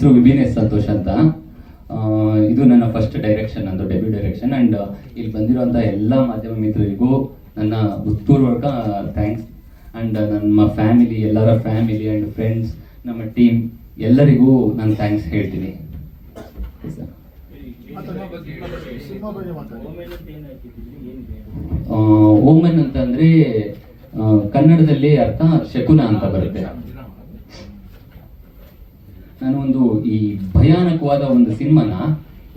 ಹೆಸರು ವಿಭಿನೇ ಸಂತೋಷ್ ಅಂತ. ಇದು ನನ್ನ ಫಸ್ಟ್ ಡೈರೆಕ್ಷನ್ ನಂದು ಡೆಬ್ಯೂ ಡೈರೆಕ್ಷನ್ ಆ್ಯಂಡ್ ಇಲ್ಲಿ ಬಂದಿರುವಂಥ ಎಲ್ಲ ಮಾಧ್ಯಮ ಮಿತ್ರರಿಗೂ ನನ್ನ ಹೃತ್ಪೂರ್ವಕ ಥ್ಯಾಂಕ್ಸ್ ಆ್ಯಂಡ್ ನಮ್ಮ ಫ್ಯಾಮಿಲಿ ಎಲ್ಲರ ಫ್ಯಾಮಿಲಿ ಆ್ಯಂಡ್ ಫ್ರೆಂಡ್ಸ್ ನಮ್ಮ ಟೀಮ್ ಎಲ್ಲರಿಗೂ ನಾನು ಥ್ಯಾಂಕ್ಸ್ ಹೇಳ್ತೀನಿ. ಓಮನ್ ಅಂತಂದ್ರೆ ಕನ್ನಡದಲ್ಲಿ ಅರ್ಥ ಶಕುನ ಅಂತ ಬರುತ್ತೆ. ಒಂದು ಈ ಭಯಾನಕವಾದ ಒಂದು ಸಿನಿಮಾನ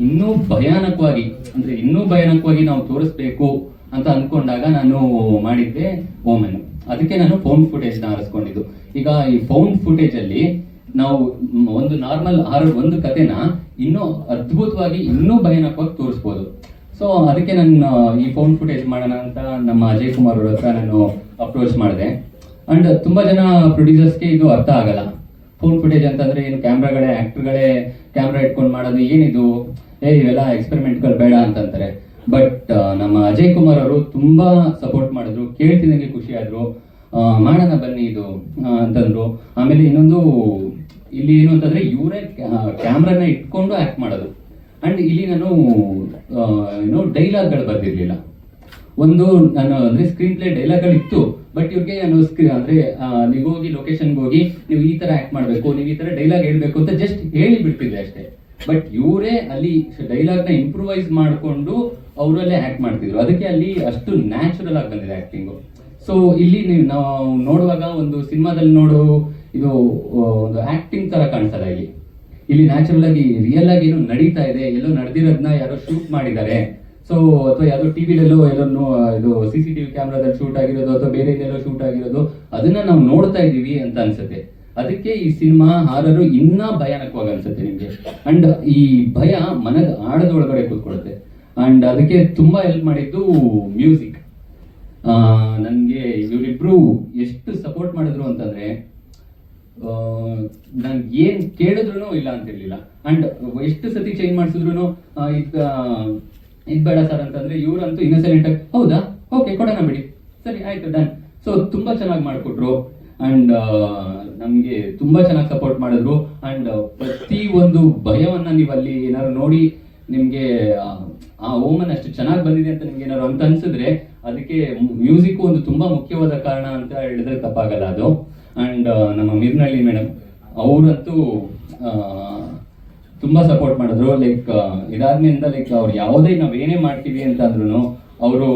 ಇನ್ನೂ ಭಯಾನಕವಾಗಿ, ಅಂದ್ರೆ ಇನ್ನೂ ಭಯಾನಕವಾಗಿ ನಾವು ತೋರಿಸ್ಬೇಕು ಅಂತ ಅನ್ಕೊಂಡಾಗ ನಾನು ಮಾಡಿದ್ದೆ ಓಮನ್ ಅದಕ್ಕೆ ನಾನು ಫೌಂಡ್ ಫುಟೇಜ್ನ ಆರಿಸ್ಕೊಂಡಿದ್ದು. ಈಗ ಈ ಫೌಂಡ್ ಫುಟೇಜ್ ಅಲ್ಲಿ ನಾವು ಒಂದು ನಾರ್ಮಲ್ ಹಾರರ್ ಒಂದು ಕತೆನ ಇನ್ನೂ ಅದ್ಭುತವಾಗಿ ಇನ್ನೂ ಭಯಾನಕವಾಗಿ ತೋರಿಸ್ಬೋದು. ಸೊ ಅದಕ್ಕೆ ನಾನು ಈ ಫೌಂಡ್ ಫುಟೇಜ್ ಮಾಡೋಣ ಅಂತ ನಮ್ಮ ಅಜಯ್ ಕುಮಾರ್ ಅವ್ರ ಹತ್ರ ನಾನು ಅಪ್ರೋಚ್ ಮಾಡಿದೆ. ಅಂಡ್ ತುಂಬಾ ಜನ ಪ್ರೊಡ್ಯೂಸರ್ಸ್ಗೆ ಇದು ಅರ್ಥ ಆಗಲ್ಲ. ಫೋನ್ ಫುಟೇಜ್ ಅಂತಂದ್ರೆ ಏನು ಕ್ಯಾಮ್ರಾಗಳೇ ಆಕ್ಟರ್ಗಳೇ ಕ್ಯಾಮ್ರಾ ಇಟ್ಕೊಂಡು ಮಾಡೋದು ಏನಿದು? ಏ, ಇವೆಲ್ಲ ಎಕ್ಸ್ಪೆರಿಮೆಂಟ್ಗಳು ಬೇಡ ಅಂತಂತಾರೆ. ಬಟ್ ನಮ್ಮ ಅಜಯ್ ಕುಮಾರ್ ಅವರು ತುಂಬಾ ಸಪೋರ್ಟ್ ಮಾಡಿದ್ರು ಕೇಳ್ತಿದಂಗೆ ಖುಷಿ ಆದ್ರು. ಮಾಡೋಣ ಬನ್ನಿ ಇದು ಅಂತಂದ್ರು. ಆಮೇಲೆ ಇನ್ನೊಂದು, ಇಲ್ಲಿ ಏನು ಅಂತಂದ್ರೆ ಇವರೇ ಕ್ಯಾಮ್ರಾನ ಇಟ್ಕೊಂಡು ಆಕ್ಟ್ ಮಾಡೋದು. ಅಂಡ್ ಇಲ್ಲಿ ನಾನು ಏನು ಡೈಲಾಗ್ಗಳು ಬರ್ದಿರ್ಲಿಲ್ಲ. ಒಂದು, ನಾನು ಅಂದ್ರೆ ಸ್ಕ್ರೀನ್ ಪ್ಲೇ ಡೈಲಾಗ್ಗಳು ಇತ್ತು ಬಟ್ ಇವ್ರಿಗೆ ಅನ್ನಿಸ್ಕ್ರಿ ಸ್ಕ್ರೀ ಅಂದ್ರೆ ನೀವು ಹೋಗಿ ಲೊಕೇಶನ್ಗೆ ಹೋಗಿ ನೀವು ಈ ತರ ಆಕ್ಟ್ ಮಾಡಬೇಕು, ನೀವು ಈ ತರ ಡೈಲಾಗ್ ಹೇಳ್ಬೇಕು ಅಂತ ಜಸ್ಟ್ ಹೇಳಿ ಬಿಡ್ತಿದ್ದೆ ಅಷ್ಟೇ. ಬಟ್ ಇವರೇ ಅಲ್ಲಿ ಡೈಲಾಗ್ನ ಇಂಪ್ರೂವೈಸ್ ಮಾಡಿಕೊಂಡು ಅವರಲ್ಲೇ ಆಕ್ಟ್ ಮಾಡ್ತಿದ್ರು. ಅದಕ್ಕೆ ಅಲ್ಲಿ ಅಷ್ಟು ನ್ಯಾಚುರಲ್ ಆಗಿ ಬಂದಿದೆ ಆಕ್ಟಿಂಗು ಸೊ ಇಲ್ಲಿ ನೀವು ನಾವು ನೋಡುವಾಗ ಒಂದು ಸಿನಿಮಾದಲ್ಲಿ ನೋಡು, ಇದು ಒಂದು ಆಕ್ಟಿಂಗ್ ತರ ಕಾಣಿಸಲ್ಲ ಇಲ್ಲಿ. ಇಲ್ಲಿ ನ್ಯಾಚುರಲ್ ಆಗಿ ರಿಯಲ್ ಆಗಿ ಏನೋ ನಡೀತಾ ಇದೆ, ಎಲ್ಲೋ ನಡೆದಿರೋದನ್ನ ಯಾರೋ ಶೂಟ್ ಮಾಡಿದ್ದಾರೆ. ಸೊ ಅಥವಾ ಯಾವ್ದೋ ಟಿವಿಲೆಲ್ಲೋ ಎಲ್ಲೋ ನೋ- ಇದು ಸಿ ಸಿ ಟಿವಿ ಕ್ಯಾಮ್ರಾದಲ್ಲಿ ಶೂಟ್ ಆಗಿರೋದು ಅಥವಾ ಬೇರೆ ಎಲ್ಲೋ ಶೂಟ್ ಆಗಿರೋದು, ಅದನ್ನ ನಾವು ನೋಡ್ತಾ ಇದೀವಿ ಅಂತ ಅನ್ಸುತ್ತೆ. ಅದಕ್ಕೆ ಈ ಸಿನಿಮಾ ಹಾರರು ಇನ್ನ ಭಯಾನಕವಾಗಿ ಅನ್ಸುತ್ತೆ ನಿಮಗೆ. ಅಂಡ್ ಈ ಭಯ ಮನದ ಆಳದೊಳಗಡೆ ಕೂತ್ಕೊಳ್ಳುತ್ತೆ ಅಂಡ್ ಅದಕ್ಕೆ ತುಂಬಾ ಹೆಲ್ಪ್ ಮಾಡಿದ್ದು ಮ್ಯೂಸಿಕ್. ನನಗೆ ಇವರಿಬ್ರು ಎಷ್ಟು ಸಪೋರ್ಟ್ ಮಾಡಿದ್ರು ಅಂತಂದ್ರೆ ನಾನು ಏನ್ ಕೇಳಿದ್ರು ಇಲ್ಲ ಅಂತಿರ್ಲಿಲ್ಲ. ಅಂಡ್ ಎಷ್ಟು ಸತಿ ಚೇಂಜ್ ಮಾಡಿಸಿದ್ರು ಇದ್ ಬೇಡ ಸರ್ ಅಂತಂದ್ರೆ ಇವರಂತೂ ಇನ್ನೊಸೆಂಟ್ ಆಗಿ ಹೌದಾ? ಓಕೆ ಕೊಡೋಣ ಬಿಡಿ. ಸರಿ ಆಯ್ತು ಡನ್ ಸೊ ತುಂಬಾ ಚೆನ್ನಾಗಿ ಮಾಡಿಕೊಟ್ರು. ಅಂಡ್ ನಮ್ಗೆ ತುಂಬಾ ಚೆನ್ನಾಗಿ ಸಪೋರ್ಟ್ ಮಾಡಿದ್ರು. ಅಂಡ್ ಪ್ರತಿ ಒಂದು ಭಯವನ್ನ ನೀವು ಅಲ್ಲಿ ಏನಾದ್ರು ನೋಡಿ ನಿಮ್ಗೆ ಆ, ಆ ಓಮನ್ ಅಷ್ಟು ಚೆನ್ನಾಗಿ ಬಂದಿದೆ ಅಂತ ನಿಮ್ಗೆ ಏನಾದ್ರು ಅಂತ ಅನ್ಸಿದ್ರೆ ಅದಕ್ಕೆ ಮ್ಯೂಸಿಕ್ ಒಂದು ತುಂಬಾ ಮುಖ್ಯವಾದ ಕಾರಣ ಅಂತ ಹೇಳಿದ್ರೆ ತಪ್ಪಾಗಲ್ಲ ಅದು. ಅಂಡ್ ನಮ್ಮ ಮಿರ್ನಳ್ಳಿ ಮೇಡಮ್ ಅವರಂತೂ ತುಂಬಾ ಸಪೋರ್ಟ್ ಮಾಡಿದ್ರು. ಲೈಕ್ ಇದಾದ್ಮೇಲಿಂದ ಲೈಕ್ ಅವ್ರು ಯಾವುದೇ ನಾವ್ ಏನೇ ಮಾಡ್ತೀವಿ ಅಂತ ಅವರು,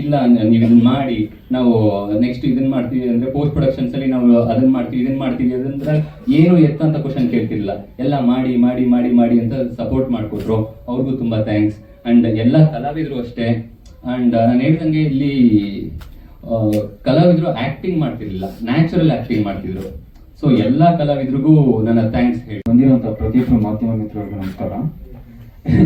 ಇಲ್ಲ ನೀವು ಇದನ್ನ ಮಾಡಿ, ನಾವು ನೆಕ್ಸ್ಟ್ ಇದನ್ನ ಮಾಡ್ತೀವಿ ಅಂದ್ರೆ ಪೋಸ್ಟ್ ಪ್ರೊಡಕ್ಷನ್ಸ್ ಅಲ್ಲಿ ನಾವು ಅದನ್ನ ಮಾಡ್ತೀವಿ ಇದನ್ನ ಮಾಡ್ತೀವಿ ಅದಂದ್ರೆ ಏನು ಎತ್ತ ಅಂತ ಕ್ವಶನ್ ಕೇಳ್ತಿರ್ಲಿಲ್ಲ. ಎಲ್ಲ ಮಾಡಿ ಮಾಡಿ ಮಾಡಿ ಮಾಡಿ ಅಂತ ಸಪೋರ್ಟ್ ಮಾಡಿಕೊಟ್ರು. ಅವ್ರಿಗೂ ತುಂಬಾ ಥ್ಯಾಂಕ್ಸ್ ಅಂಡ್ ಎಲ್ಲ ಕಲಾವಿದರು ಅಷ್ಟೇ. ಅಂಡ್ ನಾನು ಹೇಳ್ದಂಗೆ ಇಲ್ಲಿ ಕಲಾವಿದರು ಆಕ್ಟಿಂಗ್ ಮಾಡ್ತಿರ್ಲಿಲ್ಲ. ನ್ಯಾಚುರಲ್ ಆಕ್ಟಿಂಗ್ ಮಾಡ್ತಿದ್ರು. ಸೊ ಎಲ್ಲಾ ಕಲಾವಿದರಿಗೂ ನನ್ನ ಥ್ಯಾಂಕ್ಸ್ ಹೇಳಿ. ಬಂದಿರುವಂತ ಪ್ರತಿಯೊಬ್ಬರು ಮಾಧ್ಯಮ ಮಿತ್ರರಿಗೂ ನಮಸ್ಕಾರ.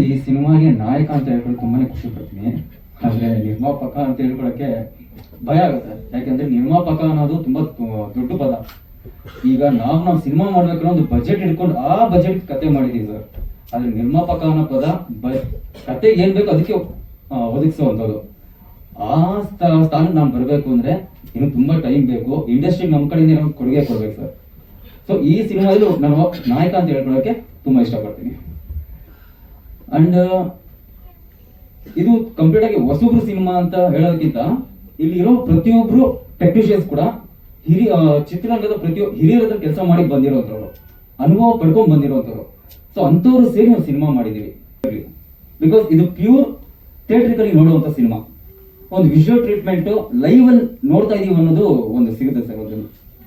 ಈ ಸಿನಿಮಾಗೆ ನಾಯಕ ಅಂತ ಹೇಳ್ಕೊಂಡು ತುಂಬಾನೇ ಖುಷಿ ಪಡ್ತೀನಿ. ಆದ್ರೆ ನಿರ್ಮಾಪಕ ಅಂತ ಹೇಳ್ಕೊಳಕ್ಕೆ ಭಯ ಆಗುತ್ತೆ. ಯಾಕಂದ್ರೆ ನಿರ್ಮಾಪಕ ಅನ್ನೋದು ತುಂಬಾ ದೊಡ್ಡ ಪದ. ಈಗ ನಾವು ನಾವು ಸಿನಿಮಾ ಮಾಡ್ಬೇಕಾದ್ರೆ ಒಂದು ಬಜೆಟ್ ಇಟ್ಕೊಂಡು ಆ ಬಜೆಟ್ ಕತೆ ಮಾಡಿದೀವಿ ಸರ್. ಆದ್ರೆ ನಿರ್ಮಾಪಕ ಅನ್ನೋ ಪದ ಬ ಕತೆ ಏನ್ ಬೇಕು ಅದಕ್ಕೆ ಒದಗಿಸುವಂತದ್ದು ಆ ಸ್ಥ- ಸ್ಥಾನಕ್ಕೆ ನಾನು ಬರಬೇಕು ಅಂದ್ರೆ ಇನ್ನು ತುಂಬಾ ಟೈಮ್ ಬೇಕು. ಇಂಡಸ್ಟ್ರಿ ನಮ್ಮ ಕಡೆಯಿಂದ ಕೊಡುಗೆ ಕೊಡ್ಬೇಕು ಸರ್. ಸೊ ಈ ಸಿನಿಮಾದಲ್ಲಿ ನಾನು ನಾಯಕ ಅಂತ ಹೇಳ್ಕೊಳ್ಳೋಕೆ ತುಂಬಾ ಇಷ್ಟಪಡ್ತೀನಿ. ಅಂಡ್ ಇದು ಕಂಪ್ಲೀಟ್ ಆಗಿ ಹೊಸಬ್ರು ಸಿನಿಮಾ ಅಂತ ಹೇಳೋದಕ್ಕಿಂತ ಇಲ್ಲಿರೋ ಪ್ರತಿಯೊಬ್ರು ಟೆಕ್ನಿಷಿಯನ್ಸ್ ಕೂಡ ಹಿರಿಯ ಚಿತ್ರರಂಗದ ಪ್ರತಿಯೊ ಹಿರಿಯರ ಕೆಲಸ ಮಾಡಿ ಬಂದಿರೋಂಥವ್ರು. ಅನುಭವ ಪಡ್ಕೊಂಡು ಬಂದಿರೋಂಥವ್ರು. ಸೊ ಅಂಥವ್ರು ಸೇರಿ ನಾವು ಸಿನಿಮಾ ಮಾಡಿದೀವಿ. ಬಿಕಾಸ್ ಇದು ಪ್ಯೂರ್ ಥಿಯೇಟ್ರಿಕಲಿ ನೋಡುವಂಥ ಸಿನಿಮಾ. ಒಂದು ವಿಜುವಲ್ ಟ್ರೀಟ್ಮೆಂಟ್ ಲೈವ್ ಅಲ್ಲಿ ನೋಡ್ತಾ ಇದೀವಿ ಅನ್ನೋದು ಒಂದು ಸಿಗುತ್ತೆ ಸರ್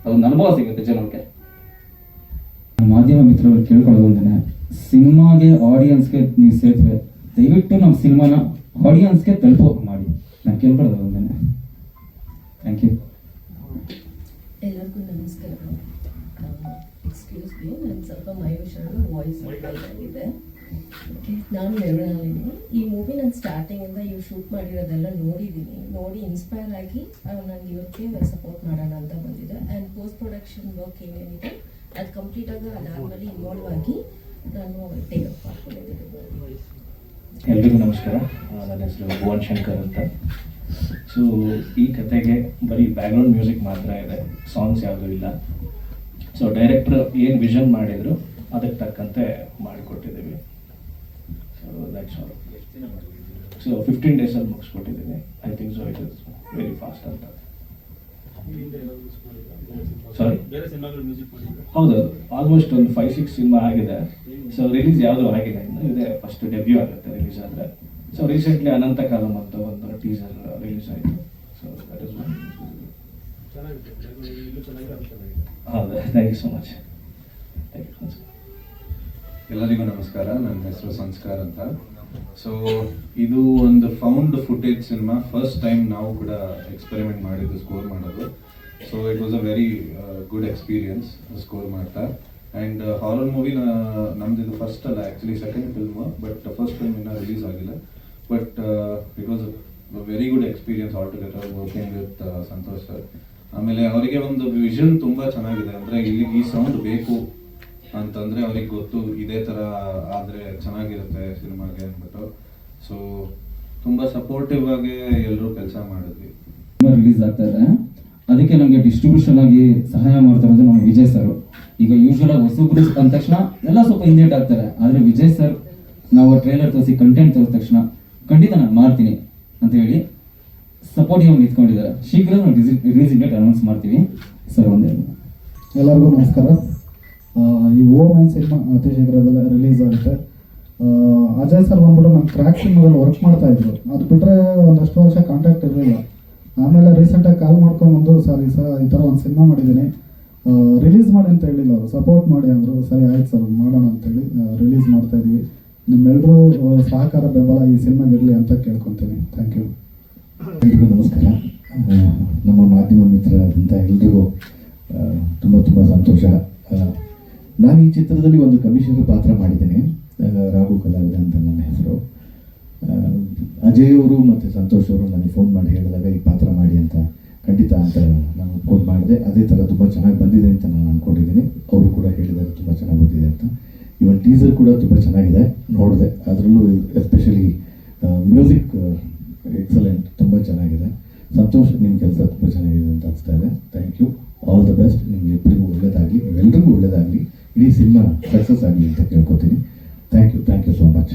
ಅದೊಂದು ಅನುಭವ ಸಿಗುತ್ತೆ ಜನಕ್ಕೆ. ಮಾಧ್ಯಮ ಮಿತ್ರರು ಕೇಳ್ಕೊಳ್ಳೋದೊಂದೇ ಸಿನಿಮಾಗೆ ಆಡಿಯನ್ಸ್ಗೆ ನೀವು ಸೇರ್ತವೆ ದಯವಿಟ್ಟು ನಮ್ಮ ಸಿನಿಮಾನ ಆಡಿಯನ್ಸ್ಗೆ ತಲುಪೋ ಮಾಡಿ. ನಾನು ಕೇಳ್ಕೊಳ್ಳೋದು ಒಂದೇನೆ ಥ್ಯಾಂಕ್ ಯು ಎಲ್ಲರಿಗೂ ನಮಸ್ಕಾರ. ಎಕ್ಸ್ಕ್ಯೂಸ್ ಮೀ ನಾನು ಸ್ವಲ್ಪ ಮೈಹುಷಾರು ವಾಯ್ಸ್ ಆಗಿದೆ ಓಕೆ ನಾನು ಮೆರವಣಿಗೆ ಈ ಮೂವಿ ನಾನು ಸ್ಟಾರ್ಟಿಂಗಿಂದ ಇವು ಶೂಟ್ ಮಾಡಿರೋದೆಲ್ಲ ನೋಡಿದ್ದೀನಿ. ನೋಡಿ ಇನ್ಸ್ಪೈರ್ ಆಗಿ ನಾನು ಇವತ್ತಿಗೆ ಸಪೋರ್ಟ್ ಮಾಡೋಣ ಅಂತ ಬಂದಿದೆ. ಆ್ಯಂಡ್ ಪೋಸ್ಟ್ ಪ್ರೊಡಕ್ಷನ್ ವರ್ಕ್ ಏನೇನಿದೆ? ಅದು ಕಂಪ್ಲೀಟ್ ಆಗಿ ಅದಾದಮೇಲೆ ಇನ್ವಾಲ್ವ್ ಆಗಿ ನಾನು ಟೇಕ್ ಎಲ್ರಿಗೂ ನಮಸ್ಕಾರ. ನನ್ನ ಹೆಸರು ಭುವನ್ ಶಂಕರ್ ಅಂತ. ಸೊ ಈ ಕತೆಗೆ ಬರೀ ಬ್ಯಾಕ್ಗ್ರೌಂಡ್ ಮ್ಯೂಸಿಕ್ ಮಾತ್ರ ಇದೆ. ಸಾಂಗ್ಸ್ ಯಾವುದೂ ಇಲ್ಲ. ಸೊ ಡೈರೆಕ್ಟ್ರ್ ಏನು ವಿಷನ್ ಮಾಡಿದ್ರು, ಅದಕ್ಕೆ ತಕ್ಕಂತೆ ಮಾಡಿಕೊಟ್ಟಿದ್ದೀವಿ. So that's all so fifteen ಡೇಸಲ್ಲಿ ಮುಗಿಸ್ಕೊಟ್ಟಿದ್ದೀನಿ I think so it is very fast ಅಂತ. ಸಾರಿ ಹೌದು ಆಲ್ಮೋಸ್ಟ್ ಒಂದು ಫೈವ್ ಸಿಕ್ಸ್ ಸಿನಿಮಾ ಆಗಿದೆ. ಸೊ ರಿಲೀಸ್ ಯಾವುದು ಆಗಿದೆ. ಇದೇ ಇದೆ ಫಸ್ಟ್ ಡೆಬ್ಯೂ ಆಗುತ್ತೆ ರಿಲೀಸ್ ಆದರೆ. ಸೊ ರೀಸೆಂಟ್ಲಿ ಅನಂತ ಕಾಲಂ ಅಂತ ಒಂದು ಟೀಸರ್ ರಿಲೀಸ್ ಆಯಿತು. ಸೊ ದಟ್ ಇಸ್ ಹೌದು thank you so much thank you ಎಲ್ಲರಿಗೂ ನಮಸ್ಕಾರ. ನನ್ನ ಹೆಸರು ಸಂಸ್ಕಾರ ಅಂತ. ಸೊ ಇದು ಒಂದು found footage cinema first time ನಾವು ಕೂಡ ಎಕ್ಸ್ಪೆರಿಮೆಂಟ್ ಮಾಡಿದ್ದು ಸ್ಕೋರ್ ಮಾಡೋದು. So it was a very good experience score ಮಾಡ್ತಾ. ಆ್ಯಂಡ್ ಹಾರರ್ ಮೂವಿ ನಮ್ದು ಇದು ಫಸ್ಟ್ ಅಲ್ಲ actually second film but first film ಇನ್ನೂ ರಿಲೀಸ್ ಆಗಿಲ್ಲ. But it was very good experience all together working with Santhosh sir ಆಮೇಲೆ ಅವರಿಗೆ ಒಂದು vision ತುಂಬ ಚೆನ್ನಾಗಿದೆ. ಅಂದರೆ ಇಲ್ಲಿ ಈ ಸೌಂಡ್ ಬೇಕು. ಅಂತಂದ್ರೆ ಅವ್ರಿಗೆ ಗೊತ್ತು ಇದೇ ತರ ಆದ್ರೆ ಚೆನ್ನಾಗಿರುತ್ತೆ ಸಿನಿಮಾಗೆ ಅಂದ್ಬಿಟ್ಟು. ಸೊ ತುಂಬಾ ಸಪೋರ್ಟಿವ್ ಆಗಿ ಎಲ್ಲರೂ ಕೆಲಸ ಮಾಡಿದ್ವಿ. ಸಿನಿಮಾ ರಿಲೀಸ್ ಆಗ್ತಾ ಇದೆ. ಅದಕ್ಕೆ ನಮಗೆ ಡಿಸ್ಟ್ರಿಬ್ಯೂಷನ್ ಆಗಿ ಸಹಾಯ ಮಾಡ್ತಾರೋದು ನಮ್ಮ ವಿಜಯ್ ಸರ್ ಈಗ ಯೂಶುವಲ್ ಆಗಿ ಹೊಸಬ್ರು ಅಂದ ತಕ್ಷಣ ಎಲ್ಲ ಸ್ವಲ್ಪ ಹಿಂದೇಟ್ ಆಗ್ತಾರೆ. ಆದ್ರೆ ವಿಜಯ್ ಸರ್ ನಾವು ಟ್ರೈಲರ್ ತೋರಿಸಿ ಕಂಟೆಂಟ್ ತೋರಿದ ತಕ್ಷಣ ಖಂಡಿತ ನಾನು ಮಾಡ್ತೀನಿ ಅಂತ ಹೇಳಿ ಸಪೋರ್ಟ್ ಇವಾಗ ನಿಂತ್ಕೊಂಡಿದ್ದಾರೆ. ಶೀಘ್ರ ನಾವು ರಿಲೀಸ್ ಡೇಟ್ ಅನೌನ್ಸ್ ಮಾಡ್ತೀವಿ. ಸರ್ ಒಂದೇ ಎಲ್ಲರಿಗೂ ನಮಸ್ಕಾರ. ಈ ಓಮನ್ ಸಿನಿಮಾ ಅತಿ ಶೀಘ್ರದಲ್ಲೇ ರಿಲೀಸ್ ಆಗುತ್ತೆ. ಅಜಯ್ ಸರ್ ಬಂದ್ಬಿಟ್ಟು ನಾನು ಕ್ರ್ಯಾಕ್ ಸಿನಿಮಾದಲ್ಲಿ ವರ್ಕ್ ಮಾಡ್ತಾ ಇದ್ರು. ಅದು ಬಿಟ್ಟರೆ ಒಂದಷ್ಟು ವರ್ಷ ಕಾಂಟ್ಯಾಕ್ಟ್ ಇರಲಿಲ್ಲ. ಆಮೇಲೆ ರೀಸೆಂಟಾಗಿ ಕಾಲ್ ಮಾಡ್ಕೊಂಡ್ಬಂದು ಸರ್, ಈ ಸರ್ ಈ ಥರ ಒಂದು ಸಿನಿಮಾ ಮಾಡಿದ್ದೀನಿ. ರಿಲೀಸ್ ಮಾಡಿ ಅಂತ ಹೇಳಿಲ್ಲ ಅವರು. ಸಪೋರ್ಟ್ ಮಾಡಿ ಅಂದರು. ಸರಿ, ಆಯ್ತು ಸರ್ ಮಾಡೋಣ ಅಂತೇಳಿ ರಿಲೀಸ್ ಮಾಡ್ತಾ ಇದ್ವಿ. ನಿಮ್ಮೆಲ್ಲರೂ ಸಹಕಾರ, ಬೆಂಬಲ ಈ ಸಿನಿಮಾಗೆ ಇರಲಿ ಅಂತ ಕೇಳ್ಕೊತೀನಿ. ಥ್ಯಾಂಕ್ ಯು ಎಲ್ರಿಗೂ ನಮಸ್ಕಾರ. ನಮ್ಮ ಮಾಧ್ಯಮ ಮಿತ್ರರಾದಂಥ ಎಲ್ರಿಗೂ ತುಂಬ ತುಂಬ ಸಂತೋಷ. ನಾನು ಈ ಚಿತ್ರದಲ್ಲಿ ಒಂದು ಕಮಿಷನರ್ ಪಾತ್ರ ಮಾಡಿದ್ದೇನೆ ರಾಘು ಕಲಾವಿದ ಅಂತ ನನ್ನ ಹೆಸರು. ಅಜಯ್ ಅವರು ಮತ್ತು ಸಂತೋಷ್ ಅವರು ನನಗೆ ಫೋನ್ ಮಾಡಿ ಹೇಳಿದಾಗ, ಈ ಪಾತ್ರ ಮಾಡಿ ಅಂತ ಖಂಡಿತ ಅಂತ ನಾನು ಫೋನ್ ಮಾಡಿದೆ. ಅದೇ ಥರ ತುಂಬ ಚೆನ್ನಾಗಿ ಬಂದಿದೆ ಅಂತ ನಾನು ಅಂದ್ಕೊಂಡಿದ್ದೀನಿ ಅವರು ಕೂಡ ಹೇಳಿದಾಗ ತುಂಬ ಚೆನ್ನಾಗಿ ಬಂದಿದೆ ಅಂತ. ಇವನ್ ಟೀಸರ್ ಕೂಡ ತುಂಬ ಚೆನ್ನಾಗಿದೆ, ನೋಡಿದೆ. ಅದರಲ್ಲೂ ಎಸ್ಪೆಷಲಿ ಮ್ಯೂಸಿಕ್ ಎಕ್ಸಲೆಂಟ್ ತುಂಬ ಚೆನ್ನಾಗಿದೆ. ಸಂತೋಷ್ ನಿಮ್ಮ ಕೆಲಸ ತುಂಬ ಚೆನ್ನಾಗಿದೆ ಅಂತ ಅನಿಸ್ತಾ ಇದೆ. Thank you all the best ನಿಮಗೆ ಇಬ್ಬರಿಗೂ ಒಳ್ಳೇದಾಗಲಿ ನೀವೆಲ್ಲರಿಗೂ ಒಳ್ಳೇದಾಗಲಿ. ಇಡೀ ಸಿನಿಮಾ ಸಕ್ಸಸ್ ಆಗಲಿ ಅಂತ ಕೇಳ್ಕೊತೀನಿ. Thank you thank you so much